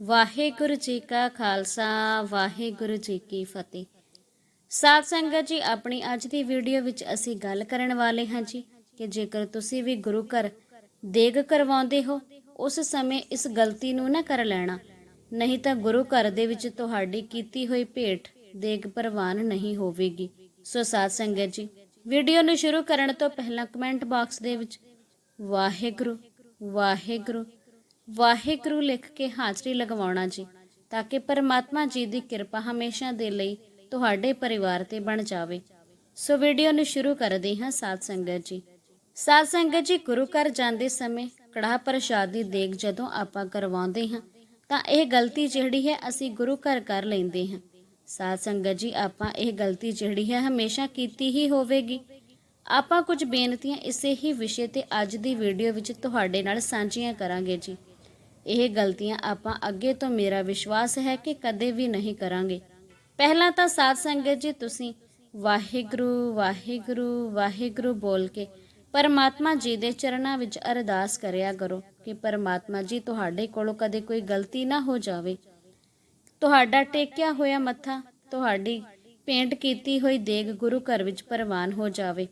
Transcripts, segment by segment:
ਵਾਹਿਗੁਰੂ ਜੀ ਕਾ ਖਾਲਸਾ, ਵਾਹਿਗੁਰੂ ਜੀ ਕੀ ਫਤਿਹ। ਸਾਧ ਸੰਗਤ ਜੀ, ਆਪਣੀ ਅੱਜ ਦੀ ਵੀਡੀਓ ਵਿੱਚ ਅਸੀਂ ਗੱਲ ਕਰਨ ਵਾਲੇ ਹਾਂ ਜੀ ਕਿ ਜੇਕਰ ਤੁਸੀਂ ਵੀ ਗੁਰੂ ਘਰ ਦੇਗ ਕਰਵਾਉਂਦੇ ਹੋ, ਉਸ ਸਮੇਂ ਇਸ ਗਲਤੀ ਨੂੰ ਨਾ ਕਰ ਲੈਣਾ। ਨਹੀਂ ਤਾਂ ਗੁਰੂ ਘਰ ਦੇ ਵਿੱਚ ਤੁਹਾਡੀ ਕੀਤੀ ਹੋਈ ਭੇਟ ਦੇਗ ਪ੍ਰਵਾਨ ਨਹੀਂ ਹੋਵੇਗੀ। ਸੋ ਸਾਧ ਸੰਗਤ ਜੀ, ਵੀਡੀਓ ਨੂੰ ਸ਼ੁਰੂ ਕਰਨ ਤੋਂ ਪਹਿਲਾਂ ਕਮੈਂਟ ਬਾਕਸ ਦੇ ਵਿੱਚ, ਵਾਹਿਗੁਰੂ ਵਾਹਿਗੁਰੂ ਵਾਹਿਗੁਰੂ ਲਿਖ ਕੇ ਹਾਜ਼ਰੀ ਲਗਵਾਉਣਾ ਜੀ, ਤਾਂ ਕਿ ਪਰਮਾਤਮਾ ਜੀ ਦੀ ਕਿਰਪਾ ਹਮੇਸ਼ਾ ਦੇ ਲਈ ਤੁਹਾਡੇ ਪਰਿਵਾਰ ਤੇ ਬਣ ਜਾਵੇ। ਸੋ ਵੀਡੀਓ ਨੂੰ ਸ਼ੁਰੂ ਕਰਦੇ ਹਾਂ ਸਾਧ ਸੰਗਤ ਜੀ। ਸਾਧ ਸੰਗਤ ਜੀ, ਗੁਰੂ ਘਰ ਜਾਂਦੇ ਸਮੇਂ ਕੜਾਹ ਪ੍ਰਸ਼ਾਦ ਦੀ ਦੇਗ ਜਦੋਂ ਆਪਾਂ ਕਰਵਾਉਂਦੇ ਹਾਂ, ਤਾਂ ਇਹ ਗਲਤੀ ਜਿਹੜੀ ਹੈ ਅਸੀਂ ਗੁਰੂ ਘਰ ਕਰ ਲੈਂਦੇ ਹਾਂ। ਸਾਧ ਸੰਗਤ ਜੀ, ਆਪਾਂ ਇਹ ਗਲਤੀ ਜਿਹੜੀ ਹੈ ਹਮੇਸ਼ਾ ਕੀਤੀ ਹੀ ਹੋਵੇਗੀ। ਆਪਾਂ ਕੁਝ ਬੇਨਤੀਆਂ ਇਸੇ ਹੀ ਵਿਸ਼ੇ ਤੇ ਅੱਜ ਦੀ ਵੀਡੀਓ ਵਿੱਚ ਤੁਹਾਡੇ ਨਾਲ ਸਾਂਝੀਆਂ ਕਰਾਂਗੇ ਜੀ। ਇਹ ਗਲਤੀਆਂ ਆਪਾਂ ਅੱਗੇ ਤੋਂ ਮੇਰਾ ਵਿਸ਼ਵਾਸ ਹੈ ਕਿ ਕਦੇ ਵੀ ਨਹੀਂ ਕਰਾਂਗੇ। ਪਹਿਲਾਂ ਤਾਂ ਸਾਧ ਸੰਗਤ ਜੀ, ਤੁਸੀਂ ਵਾਹਿਗੁਰੂ ਵਾਹਿਗੁਰੂ ਵਾਹਿਗੁਰੂ ਬੋਲ ਕੇ ਪਰਮਾਤਮਾ ਜੀ ਦੇ ਚਰਨਾਂ ਵਿੱਚ ਅਰਦਾਸ ਕਰਿਆ ਕਰੋ ਕਿ ਪਰਮਾਤਮਾ ਜੀ ਤੁਹਾਡੇ ਕੋਲੋਂ ਕਦੇ ਕੋਈ ਗਲਤੀ ਨਾ ਹੋ ਜਾਵੇ। ਤੁਹਾਡਾ ਟੇਕਿਆ ਹੋਇਆ ਮੱਥਾ, ਤੁਹਾਡੀ ਪੇਂਟ ਕੀਤੀ ਹੋਈ ਦੇਗ ਗੁਰੂ ਘਰ ਵਿੱਚ ਪ੍ਰਵਾਨ ਹੋ ਜਾਵੇ।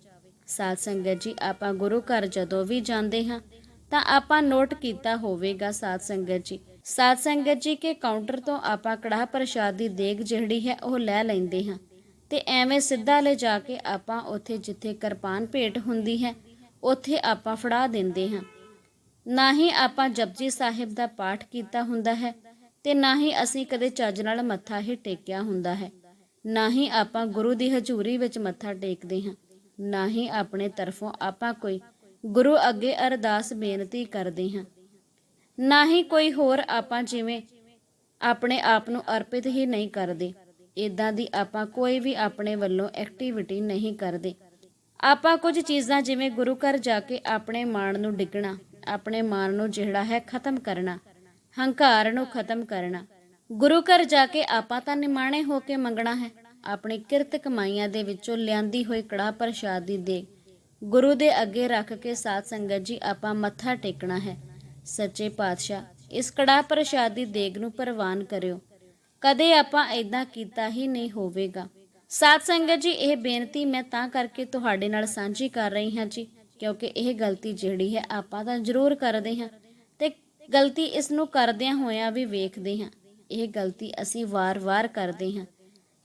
ਸਾਧ ਸੰਗਤ ਜੀ, ਆਪਾਂ ਗੁਰੂ ਘਰ ਜਦੋਂ ਵੀ ਜਾਂਦੇ ਹਾਂ ਤਾਂ ਆਪਾਂ ਨੋਟ ਕੀਤਾ ਹੋਵੇਗਾ ਸਾਧ ਸੰਗਤ ਜੀ। ਸਾਧ ਸੰਗਤ ਜੀ ਕੇ ਕਾਊਂਟਰ ਤੋਂ ਆਪਾਂ ਕੜਾਹ ਪ੍ਰਸ਼ਾਦ ਦੀ ਦੇਗ ਜਿਹੜੀ ਹੈ ਉਹ ਲੈ ਲੈਂਦੇ ਹਾਂ। ਤੇ ਐਵੇਂ ਸਿੱਧਾ ਲੈ ਜਾ ਕੇ ਆਪਾਂ ਉੱਥੇ ਜਿੱਥੇ ਕਿਰਪਾਨ ਭੇਟ ਹੁੰਦੀ ਹੈ, ਉੱਥੇ ਆਪਾਂ ਫੜਾ ਦਿੰਦੇ ਹਾਂ। ਨਾ ਹੀ ਆਪਾਂ ਜਪਜੀ ਸਾਹਿਬ ਦਾ ਪਾਠ ਕੀਤਾ ਹੁੰਦਾ ਹੈ ਤੇ ਨਾ ਹੀ ਅਸੀਂ ਕਦੇ ਚੱਜ ਨਾਲ ਮੱਥਾ ਹੀ ਟੇਕਿਆ ਹੁੰਦਾ ਹੈ। ਨਾ ਹੀ ਆਪਾਂ ਗੁਰੂ ਦੀ ਹਜ਼ੂਰੀ ਵਿੱਚ ਮੱਥਾ ਟੇਕਦੇ ਹਾਂ। ਨਾ ਹੀ ਆਪਣੇ ਤਰਫੋਂ ਆਪਾਂ ਕੋਈ ਗੁਰੂ ਅੱਗੇ ਅਰਦਾਸ ਬੇਨਤੀ ਕਰਦੇ ਹਾਂ। ਨਾ ਹੀ ਕੋਈ ਹੋਰ ਆਪਾਂ ਜਿਵੇਂ ਆਪਣੇ ਆਪ ਨੂੰ ਅਰਪਿਤ ਹੀ ਨਹੀਂ ਕਰਦੇ। ਇਦਾਂ ਦੀ ਆਪਾਂ ਕੋਈ ਵੀ ਆਪਣੇ ਵੱਲੋਂ ਐਕਟੀਵਿਟੀ ਨਹੀਂ ਕਰਦੇ। ਆਪਾਂ ਕੁਝ ਚੀਜ਼ਾਂ ਜਿਵੇਂ ਗੁਰੂ ਘਰ ਜਾ ਕੇ ਆਪਣੇ ਮਾਣ ਨੂੰ ਡਿੱਗਣਾ, ਆਪਣੇ ਮਾਣ ਨੂੰ ਜਿਹੜਾ ਹੈ ਖਤਮ ਕਰਨਾ, ਹੰਕਾਰ ਨੂੰ ਖਤਮ ਕਰਨਾ। ਗੁਰੂ ਘਰ ਜਾ ਕੇ ਆਪਾਂ ਤਾਂ ਨਿਮਾਣੇ ਹੋ ਕੇ ਮੰਗਣਾ ਹੈ। ਆਪਣੀ ਕਿਰਤ ਕਮਾਈਆਂ ਦੇ ਵਿੱਚੋਂ ਲਿਆਂਦੀ ਹੋਈ ਕੜਾ ਪ੍ਰਸ਼ਾਦ ਦੀ ਦੇ ਗੁਰੂ ਦੇ ਅੱਗੇ ਰੱਖ ਕੇ ਸਾਧ ਸੰਗਤ ਜੀ, ਆਪਾਂ ਮੱਥਾ ਟੇਕਣਾ ਹੈ। ਸੱਚੇ ਪਾਤਸ਼ਾਹ, ਇਸ ਕੜਾ ਪ੍ਰਸ਼ਾਦ ਦੀ ਦੇਗ ਨੂੰ ਪ੍ਰਵਾਨ ਕਰਿਓ। ਕਦੇ ਆਪਾਂ ਇਦਾਂ ਕੀਤਾ ਹੀ ਨਹੀਂ ਹੋਵੇਗਾ। ਸਾਧ ਸੰਗਤ ਜੀ, ਇਹ ਬੇਨਤੀ ਮੈਂ ਤਾਂ ਕਰਕੇ ਤੁਹਾਡੇ ਨਾਲ ਸਾਂਝੀ ਕਰ ਰਹੀ ਹਾਂ ਜੀ, ਕਿਉਂਕਿ ਇਹ ਗਲਤੀ ਜਿਹੜੀ ਹੈ, ਆਪਾਂ ਤਾਂ ਜ਼ਰੂਰ ਕਰਦੇ ਹਾਂ ਤੇ ਗਲਤੀ ਇਸ ਨੂੰ ਕਰਦਿਆਂ ਹੋਇਆਂ ਵੀ ਵੇਖਦੇ ਹਾਂ। ਇਹ ਗਲਤੀ ਅਸੀਂ ਵਾਰ-ਵਾਰ ਕਰਦੇ ਹਾਂ।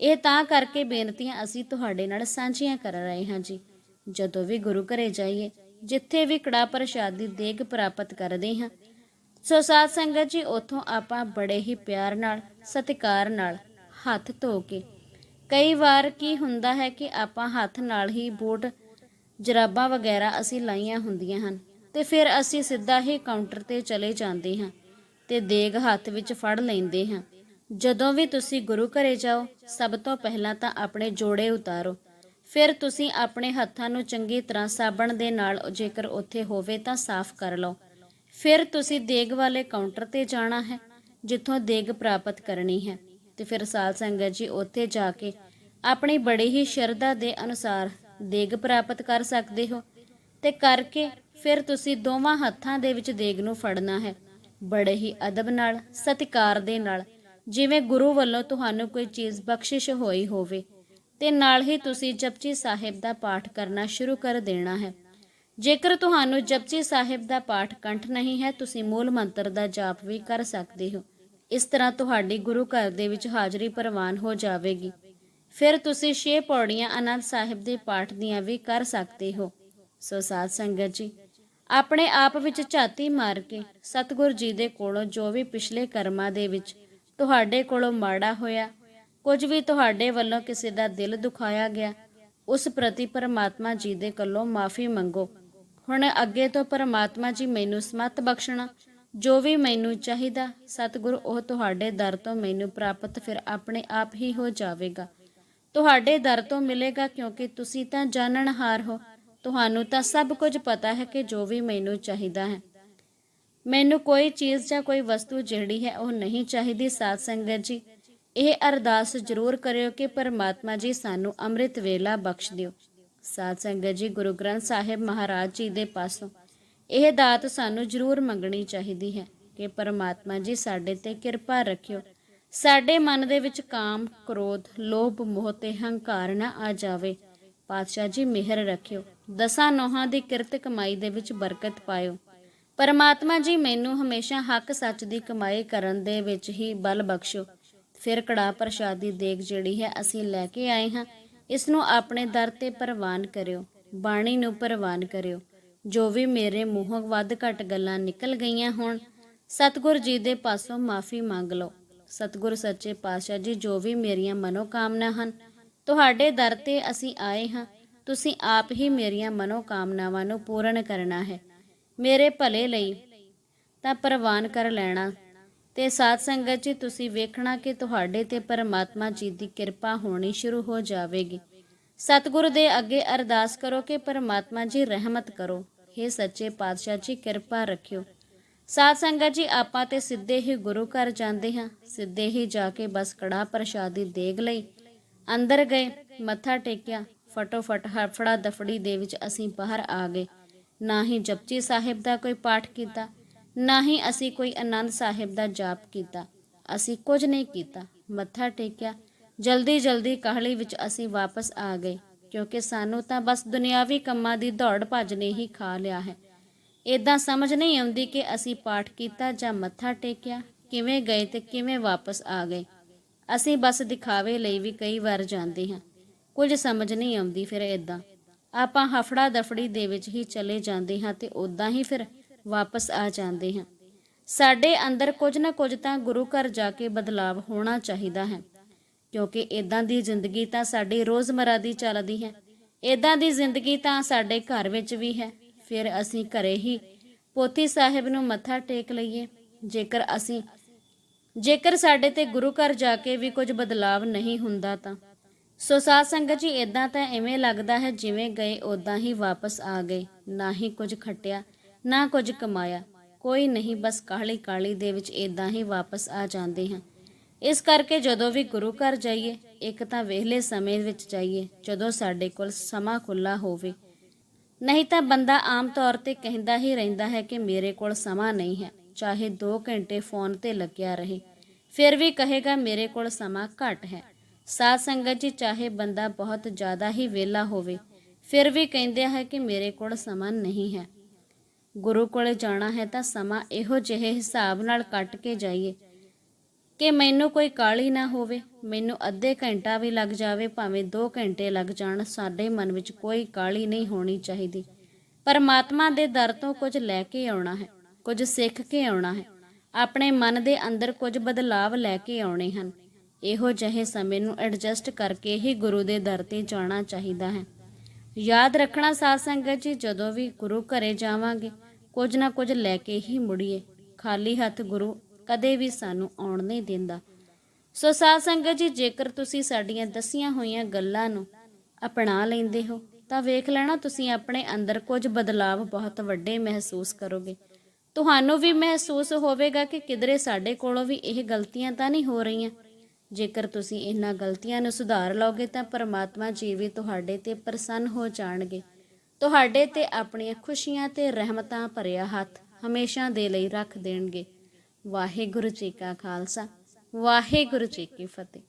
ਇਹ ਤਾਂ ਕਰਕੇ ਬੇਨਤੀਆਂ ਅਸੀਂ ਤੁਹਾਡੇ ਨਾਲ ਸਾਂਝੀਆਂ ਕਰ ਰਹੇ ਹਾਂ ਜੀ। ਜਦੋਂ ਵੀ ਗੁਰੂ ਘਰੇ ਜਾਈਏ, ਜਿੱਥੇ ਵੀ ਕੜਾ ਪ੍ਰਸ਼ਾਦ ਦੀ ਦੇਗ ਪ੍ਰਾਪਤ ਕਰਦੇ ਹਾਂ, ਸੋ ਸਾਧ ਸੰਗਤ ਜੀ, ਉਥੋਂ ਆਪਾਂ ਬੜੇ ਹੀ ਪਿਆਰ ਨਾਲ, ਸਤਿਕਾਰ ਨਾਲ ਹੱਥ ਧੋ ਕੇ, ਕਈ ਵਾਰ ਕੀ ਹੁੰਦਾ ਹੈ ਕਿ ਆਪਾਂ ਹੱਥ ਨਾਲ ਹੀ ਬੂਟ, ਜਰਾਬਾਂ ਵਗੈਰਾ ਅਸੀਂ ਲਾਈਆਂ ਹੁੰਦੀਆਂ ਹਨ, ਤੇ ਫਿਰ ਅਸੀਂ ਸਿੱਧਾ ਹੀ ਕਾਊਂਟਰ ਤੇ ਚਲੇ ਜਾਂਦੇ ਹਾਂ, ਤੇ ਦੇਗ ਹੱਥ ਵਿੱਚ ਫੜ ਲੈਂਦੇ ਹਾਂ। ਜਦੋਂ ਵੀ ਤੁਸੀਂ ਗੁਰੂ ਘਰੇ ਜਾਓ, ਸਭ ਤੋਂ ਪਹਿਲਾਂ ਤਾਂ ਆਪਣੇ ਜੋੜੇ ਉਤਾਰੋ। ਫਿਰ ਤੁਸੀਂ ਆਪਣੇ ਹੱਥਾਂ ਨੂੰ ਚੰਗੀ ਤਰ੍ਹਾਂ ਸਾਬਣ ਦੇ ਨਾਲ ਜੇਕਰ ਉੱਥੇ ਹੋਵੇ ਤਾਂ ਸਾਫ਼ ਕਰ ਲਓ। ਫਿਰ ਤੁਸੀਂ ਦੇਗ ਵਾਲੇ ਕਾਊਂਟਰ ਤੇ ਜਾਣਾ ਹੈ, ਜਿੱਥੋਂ ਦੇਗ ਪ੍ਰਾਪਤ ਕਰਨੀ ਹੈ। ਤੇ ਫਿਰ ਸਾਲ ਸੰਗਤ ਜੀ ਉੱਥੇ ਜਾ ਕੇ ਆਪਣੀ ਬੜੀ ਹੀ ਸ਼ਰਧਾ ਦੇ ਅਨੁਸਾਰ ਦੇਗ ਪ੍ਰਾਪਤ ਕਰ ਸਕਦੇ ਹੋ। ਤੇ ਕਰਕੇ ਫਿਰ ਤੁਸੀਂ ਦੋਵਾਂ ਹੱਥਾਂ ਦੇ ਵਿੱਚ ਦੇਗ ਨੂੰ ਫੜਨਾ ਹੈ। ਬੜੇ ਹੀ ਅਦਬ ਨਾਲ, ਸਤਿਕਾਰ ਦੇ ਨਾਲ, ਜਿਵੇਂ ਗੁਰੂ ਵੱਲੋਂ ਤੁਹਾਨੂੰ ਕੋਈ ਚੀਜ਼ ਬਖਸ਼ਿਸ਼ ਹੋਈ ਹੋਵੇ। ਤੇ ਨਾਲ ਹੀ ਤੁਸੀਂ ਜਪਜੀ ਸਾਹਿਬ ਦਾ ਪਾਠ ਕਰਨਾ ਸ਼ੁਰੂ ਕਰ ਦੇਣਾ ਹੈ। ਜੇਕਰ ਤੁਹਾਨੂੰ ਜਪਜੀ ਸਾਹਿਬ ਦਾ ਪਾਠ ਕੰਠ ਨਹੀਂ ਹੈ, ਤੁਸੀਂ ਮੂਲ ਮੰਤਰ ਦਾ ਜਾਪ ਵੀ ਕਰ ਸਕਦੇ ਹੋ। ਇਸ ਤਰ੍ਹਾਂ ਤੁਹਾਡੀ ਗੁਰੂ ਘਰ ਦੇ ਵਿੱਚ ਹਾਜ਼ਰੀ ਪ੍ਰਵਾਨ ਹੋ ਜਾਵੇਗੀ। ਫਿਰ ਤੁਸੀਂ ਛੇ ਪੌੜੀਆਂ ਆਨੰਦ ਸਾਹਿਬ ਦੇ ਪਾਠ ਦੀਆਂ ਵੀ ਕਰ ਸਕਦੇ ਹੋ। ਸੋ ਸਾਧ ਸੰਗਤ ਜੀ, ਆਪਣੇ ਆਪ ਵਿੱਚ ਝਾਤੀ ਮਾਰ ਕੇ ਸਤਿਗੁਰ ਜੀ ਦੇ ਕੋਲੋਂ ਜੋ ਵੀ ਪਿਛਲੇ ਕਰਮਾਂ ਦੇ ਵਿੱਚ ਤੁਹਾਡੇ ਕੋਲੋਂ ਮਾੜਾ ਹੋਇਆ ਕੁਝ ਵੀ ਤੁਹਾਡੇ ਵੱਲੋਂ ਕਿਸੇ ਦਾ ਦਿਲ ਦੁਖਾਇਆ ਗਿਆ, ਉਸ ਪ੍ਰਤੀ ਪਰਮਾਤਮਾ ਜੀ ਦੇ ਕੋਲੋਂ ਮਾਫੀ ਮੰਗੋ। ਹੁਣ ਅੱਗੇ ਤੋਂ ਪਰਮਾਤਮਾ ਜੀ ਮੈਨੂੰ ਸਮਤ ਬਖਸ਼ਣਾ, ਜੋ ਵੀ ਮੈਨੂੰ ਚਾਹੀਦਾ, ਸਤਿਗੁਰ ਉਹ ਤੁਹਾਡੇ ਦਰ ਤੋਂ ਮੈਨੂੰ ਪ੍ਰਾਪਤ ਫਿਰ ਆਪਣੇ ਆਪ ਹੀ ਹੋ ਜਾਵੇਗਾ। ਤੁਹਾਡੇ ਦਰ ਤੋਂ ਮਿਲੇਗਾ ਕਿਉਂਕਿ ਤੁਸੀਂ ਤਾਂ ਜਾਣਨਹਾਰ ਹੋ, ਤੁਹਾਨੂੰ ਤਾਂ ਸਭ ਕੁਝ ਪਤਾ ਹੈ ਕਿ ਜੋ ਵੀ ਮੈਨੂੰ ਚਾਹੀਦਾ ਹੈ। ਮੈਨੂੰ ਕੋਈ ਚੀਜ਼ ਜਾਂ ਕੋਈ ਵਸਤੂ ਜਿਹੜੀ ਹੈ ਉਹ ਨਹੀਂ ਚਾਹੀਦੀ, ਸਾਧ ਸੰਗਤ ਜੀ। ਇਹ ਅਰਦਾਸ ਜ਼ਰੂਰ ਕਰਿਓ ਕਿ ਪਰਮਾਤਮਾ ਜੀ ਸਾਨੂੰ ਅੰਮ੍ਰਿਤ ਵੇਲਾ ਬਖਸ਼ ਦਿਓ। ਸਾਧ ਸੰਗਤ ਜੀ, ਗੁਰੂ ਗ੍ਰੰਥ ਸਾਹਿਬ ਮਹਾਰਾਜ ਜੀ ਦੇ ਪਾਸੋਂ ਇਹ ਦਾਤ ਸਾਨੂੰ ਜ਼ਰੂਰ ਮੰਗਣੀ ਚਾਹੀਦੀ ਹੈ ਕਿ ਪਰਮਾਤਮਾ ਜੀ ਸਾਡੇ ਤੇ ਕਿਰਪਾ ਰੱਖਿਓ। ਸਾਡੇ ਮਨ ਦੇ ਵਿੱਚ ਕਾਮ, ਕ੍ਰੋਧ, ਲੋਭ, ਮੋਹ ਤੇ ਹੰਕਾਰ ਨਾ ਆ ਜਾਵੇ। ਪਾਤਸ਼ਾਹ ਜੀ, ਮਿਹਰ ਰੱਖਿਓ। ਦਸਾਂ ਨੋਹਾਂ ਦੀ ਕਿਰਤ ਕਮਾਈ ਦੇ ਵਿੱਚ ਬਰਕਤ ਪਾਇਓ। ਪਰਮਾਤਮਾ ਜੀ, ਮੈਨੂੰ ਹਮੇਸ਼ਾ ਹੱਕ ਸੱਚ ਦੀ ਕਮਾਈ ਕਰਨ ਦੇ ਵਿੱਚ ਹੀ ਬਲ ਬਖਸ਼ੋ ਫਿਰ ਕੜਾ ਪ੍ਰਸ਼ਾਦੀ ਦੇਗ ਜਿਹੜੀ ਹੈ ਅਸੀਂ ਲੈ ਕੇ ਆਏ ਹਾਂ। ਇਸ ਨੂੰ ਆਪਣੇ ਦਰ ਤੇ ਪ੍ਰਵਾਨ ਕਰਿਓ, ਬਾਣੀ ਨੂੰ ਪ੍ਰਵਾਨ ਕਰਿਓ। ਜੋ ਵੀ ਮੇਰੇ ਮੂੰਹੋਂ ਵੱਧ ਘੱਟ ਗੱਲਾਂ ਨਿਕਲ ਗਈਆਂ ਹੋਣ, ਸਤਿਗੁਰ ਜੀ ਦੇ ਪਾਸੋਂ ਮਾਫੀ ਮੰਗ ਲਓ। ਸਤਿਗੁਰ ਸੱਚੇ ਪਾਤਸ਼ਾਹ ਜੀ, ਜੋ ਵੀ ਮੇਰੀਆਂ ਮਨੋਕਾਮਨਾ ਹਨ, ਤੁਹਾਡੇ ਦਰ ਤੇ ਅਸੀਂ ਆਏ ਹਾਂ। ਤੁਸੀਂ ਆਪ ਹੀ ਮੇਰੀਆਂ ਮਨੋਕਾਮਨਾਵਾਂ ਨੂੰ ਪੂਰਨ ਕਰਨਾ ਹੈ। ਮੇਰੇ ਭਲੇ ਲਈ ਤਾਂ ਪ੍ਰਵਾਨ ਕਰ ਲੈਣਾ। ਤੇ ਸਾਧ ਸੰਗਤ ਜੀ, ਤੁਸੀਂ ਵੇਖਣਾ ਕਿ ਤੁਹਾਡੇ ਤੇ ਪਰਮਾਤਮਾ ਜੀ ਦੀ ਕਿਰਪਾ ਹੋਣੀ ਸ਼ੁਰੂ ਹੋ ਜਾਵੇਗੀ। ਸਤਿਗੁਰੂ ਦੇ ਅੱਗੇ ਅਰਦਾਸ ਕਰੋ ਕਿ ਪਰਮਾਤਮਾ ਜੀ ਰਹਿਮਤ ਕਰੋ। हे ਸੱਚੇ ਪਾਤਸ਼ਾਹ ਜੀ, ਕਿਰਪਾ ਰੱਖਿਓ। ਸਾਧ ਸੰਗਤ ਜੀ, ਆਪਾਂ ਤੇ ਸਿੱਧੇ ਹੀ ਗੁਰੂ ਘਰ ਜਾਂਦੇ ਹਾਂ। ਸਿੱਧੇ ਹੀ ਜਾ ਕੇ ਬਸ ਕੜਾ ਪ੍ਰਸ਼ਾਦੀ ਦੇਗ ਲਈ। ਅੰਦਰ ਗਏ, ਮੱਥਾ ਟੇਕਿਆ। ਫਟੋਫਟ ਹਫੜਾ ਦਫੜੀ ਦੇ ਵਿੱਚ ਅਸੀਂ ਬਾਹਰ ਆ ਗਏ। ਨਾ ਹੀ ਜਪਜੀ ਸਾਹਿਬ ਦਾ ਕੋਈ ਪਾਠ ਕੀਤਾ ਨਾ ਹੀ ਅਸੀਂ ਕੋਈ ਆਨੰਦ ਸਾਹਿਬ ਦਾ ਜਾਪ ਕੀਤਾ। ਅਸੀਂ ਕੁਝ ਨਹੀਂ ਕੀਤਾ। ਮੱਥਾ ਟੇਕਿਆ। ਜਲਦੀ ਜਲਦੀ ਕਾਹਲੀ ਵਿੱਚ ਅਸੀਂ ਵਾਪਸ ਆ ਗਏ। ਕਿਉਂਕਿ ਸਾਨੂੰ ਤਾਂ ਬਸ ਦੁਨਿਆਵੀ ਕੰਮਾਂ ਦੀ ਦੌੜ ਭੱਜ ਨੇ ਹੀ ਖਾ ਲਿਆ ਹੈ। ਇਦਾਂ ਸਮਝ ਨਹੀਂ ਆਉਂਦੀ ਕਿ ਅਸੀਂ ਪਾਠ ਕੀਤਾ ਜਾਂ ਮੱਥਾ ਟੇਕਿਆ, ਕਿਵੇਂ ਗਏ ਤੇ ਕਿਵੇਂ ਵਾਪਸ ਆ ਗਏ। ਅਸੀਂ ਬਸ ਦਿਖਾਵੇ ਲਈ ਵੀ ਕਈ ਵਾਰ ਜਾਂਦੇ ਹਾਂ। ਕੁਝ ਸਮਝ ਨਹੀਂ ਆਉਂਦੀ ਫਿਰ ਇਦਾਂ ਆਪਾਂ ਹਫੜਾ ਦਫੜੀ ਦੇ ਵਿੱਚ ਹੀ ਚਲੇ ਜਾਂਦੇ ਹਾਂ ਤੇ ਉਦਾਂ ਹੀ ਫਿਰ ਵਾਪਸ ਆ ਜਾਂਦੇ ਹਾਂ। ਸਾਡੇ ਅੰਦਰ ਕੁਝ ਨਾ ਕੁਝ ਤਾਂ ਗੁਰੂ ਘਰ ਜਾ ਕੇ ਬਦਲਾਵ ਹੋਣਾ ਚਾਹੀਦਾ ਹੈ। ਕਿਉਂਕਿ ਇਦਾਂ ਦੀ ਜ਼ਿੰਦਗੀ ਤਾਂ ਸਾਡੀ ਰੋਜ਼ਮਰਾ ਦੀ ਚੱਲਦੀ ਹੈ। ਇਦਾਂ ਦੀ ਜ਼ਿੰਦਗੀ ਤਾਂ ਸਾਡੇ ਘਰ ਵਿੱਚ ਵੀ ਹੈ। ਫਿਰ ਅਸੀਂ ਘਰੇ ਹੀ ਪੋਥੀ ਸਾਹਿਬ ਨੂੰ ਮੱਥਾ ਟੇਕ ਲਈਏ। ਜੇਕਰ ਅਸੀਂ ਜੇਕਰ ਸਾਡੇ ਤੇ ਗੁਰੂ ਘਰ ਜਾ ਕੇ ਵੀ ਕੁਝ ਬਦਲਾਵ ਨਹੀਂ ਹੁੰਦਾ ਤਾਂ। ਸੋ ਸਾਧ ਸੰਗਤ ਜੀ ਇਦਾਂ ਤਾਂ ਐਵੇਂ ਲੱਗਦਾ ਹੈ ਜਿਵੇਂ ਗਏ ਉਦਾਂ ਹੀ ਵਾਪਸ ਆ ਗਏ। ਨਾ ਹੀ ਕੁਝ ਖੱਟਿਆ ਨਾ ਕੁਝ ਕਮਾਇਆ, ਕੋਈ ਨਹੀਂ, ਬਸ ਕਾਹਲੀ ਕਾਹਲੀ ਦੇ ਵਿੱਚ ਇਦਾਂ ਹੀ ਵਾਪਸ ਆ ਜਾਂਦੇ ਹਾਂ। ਇਸ ਕਰਕੇ ਜਦੋਂ ਵੀ ਗੁਰੂ ਘਰ ਜਾਈਏ, ਇੱਕ ਤਾਂ ਵਿਹਲੇ ਸਮੇਂ ਵਿੱਚ ਜਾਈਏ, ਜਦੋਂ ਸਾਡੇ ਕੋਲ ਸਮਾਂ ਖੁੱਲਾ ਹੋਵੇ। ਨਹੀਂ ਤਾਂ ਬੰਦਾ ਆਮ ਤੌਰ ਤੇ ਕਹਿੰਦਾ ਹੀ ਰਹਿੰਦਾ ਹੈ ਕਿ ਮੇਰੇ ਕੋਲ ਸਮਾਂ ਨਹੀਂ ਹੈ, ਚਾਹੇ 2 ਘੰਟੇ ਫੋਨ ਤੇ ਲੱਗਿਆ ਰਹੇ। ਫਿਰ ਵੀ ਕਹੇਗਾ, ਮੇਰੇ ਕੋਲ ਸਮਾਂ ਘੱਟ ਹੈ। ਸਾਧ ਸੰਗਤ ਜੀ, ਚਾਹੇ ਬੰਦਾ ਬਹੁਤ ਜ਼ਿਆਦਾ ਹੀ ਵਿਹਲਾ ਹੋਵੇ, ਫਿਰ ਵੀ ਕਹਿੰਦੇ ਹੈ ਕਿ ਮੇਰੇ ਕੋਲ ਸਮਾਂ ਨਹੀਂ ਹੈ। ਗੁਰੂ ਕੋਲੇ ਜਾਣਾ ਹੈ ਤਾਂ ਸਮਾਂ ਇਹੋ ਜਿਹੇ ਹਿਸਾਬ ਨਾਲ ਕੱਟ ਕੇ ਜਾਈਏ ਕਿ ਮੈਨੂੰ ਕੋਈ ਕਾਲੀ ਨਾ ਹੋਵੇ, ਮੈਨੂੰ ਅੱਧੇ ਘੰਟਾ ਵੀ ਲੱਗ ਜਾਵੇ, ਭਾਵੇਂ 2 ਘੰਟੇ ਲੱਗ ਜਾਣ, ਸਾਡੇ ਮਨ ਵਿੱਚ ਕੋਈ ਕਾਲੀ ਨਹੀਂ ਹੋਣੀ ਚਾਹੀਦੀ। ਪਰਮਾਤਮਾ ਦੇ ਦਰ ਤੋਂ ਕੁਝ ਲੈ ਕੇ ਆਉਣਾ ਹੈ, ਕੁਝ ਸਿੱਖ ਕੇ ਆਉਣਾ ਹੈ, ਆਪਣੇ ਮਨ ਦੇ ਅੰਦਰ ਕੁਝ ਬਦਲਾਵ ਲੈ ਕੇ ਆਉਣੇ ਹਨ। ਇਹੋ ਜਿਹੇ ਸਮੇਂ ਨੂੰ ਐਡਜਸਟ ਕਰਕੇ ਹੀ ਗੁਰੂ ਦੇ ਦਰ ਤੇ ਜਾਣਾ ਚਾਹੀਦਾ ਹੈ। ਯਾਦ ਰੱਖਣਾ ਸਾਧ ਸੰਗਤ ਜੀ, ਜਦੋਂ ਵੀ ਗੁਰੂ ਘਰੇ ਜਾਵਾਂਗੇ ਕੁਝ ਨਾ ਕੁਝ ਲੈ ਕੇ ਹੀ ਮੁੜੀਏ। ਖਾਲੀ ਹੱਥ ਗੁਰੂ ਕਦੇ ਵੀ ਸਾਨੂੰ ਆਉਣ ਨਹੀਂ ਦਿੰਦਾ। ਸੋ ਸਾਧ ਸੰਗਤ ਜੀ, ਜੇਕਰ ਤੁਸੀਂ ਸਾਡੀਆਂ ਦਸੀਆਂ ਹੋਈਆਂ ਗੱਲਾਂ ਨੂੰ ਅਪਣਾ ਲੈਂਦੇ ਹੋ, ਤਾਂ ਵੇਖ ਲੈਣਾ ਤੁਸੀਂ ਆਪਣੇ ਅੰਦਰ ਕੁਝ ਬਦਲਾਵ ਬਹੁਤ ਵੱਡੇ ਮਹਿਸੂਸ ਕਰੋਗੇ। ਤੁਹਾਨੂੰ ਵੀ ਮਹਿਸੂਸ ਹੋਵੇਗਾ ਕਿ ਕਿਧਰੇ ਸਾਡੇ ਕੋਲੋਂ ਵੀ ਇਹ ਗਲਤੀਆਂ ਤਾਂ ਨਹੀਂ ਹੋ ਰਹੀਆਂ। ਜੇਕਰ ਤੁਸੀਂ ਇਹਨਾਂ ਗਲਤੀਆਂ ਨੂੰ ਸੁਧਾਰ ਲਓਗੇ, ਤਾਂ ਪਰਮਾਤਮਾ ਜੀ ਵੀ ਤੁਹਾਡੇ ਤੇ ਪ੍ਰਸੰਨ ਹੋ ਜਾਣਗੇ। ਤੁਹਾਡੇ ਤੇ ਆਪਣੀਆਂ ਖੁਸ਼ੀਆਂ ਤੇ ਰਹਿਮਤਾਂ ਭਰਿਆ ਹੱਥ ਹਮੇਸ਼ਾ ਦੇ ਲਈ ਰੱਖ ਦੇਣਗੇ। ਵਾਹਿਗੁਰੂ ਜੀ ਕਾ ਖਾਲਸਾ, ਵਾਹਿਗੁਰੂ ਜੀ ਕੀ ਫਤਿਹ।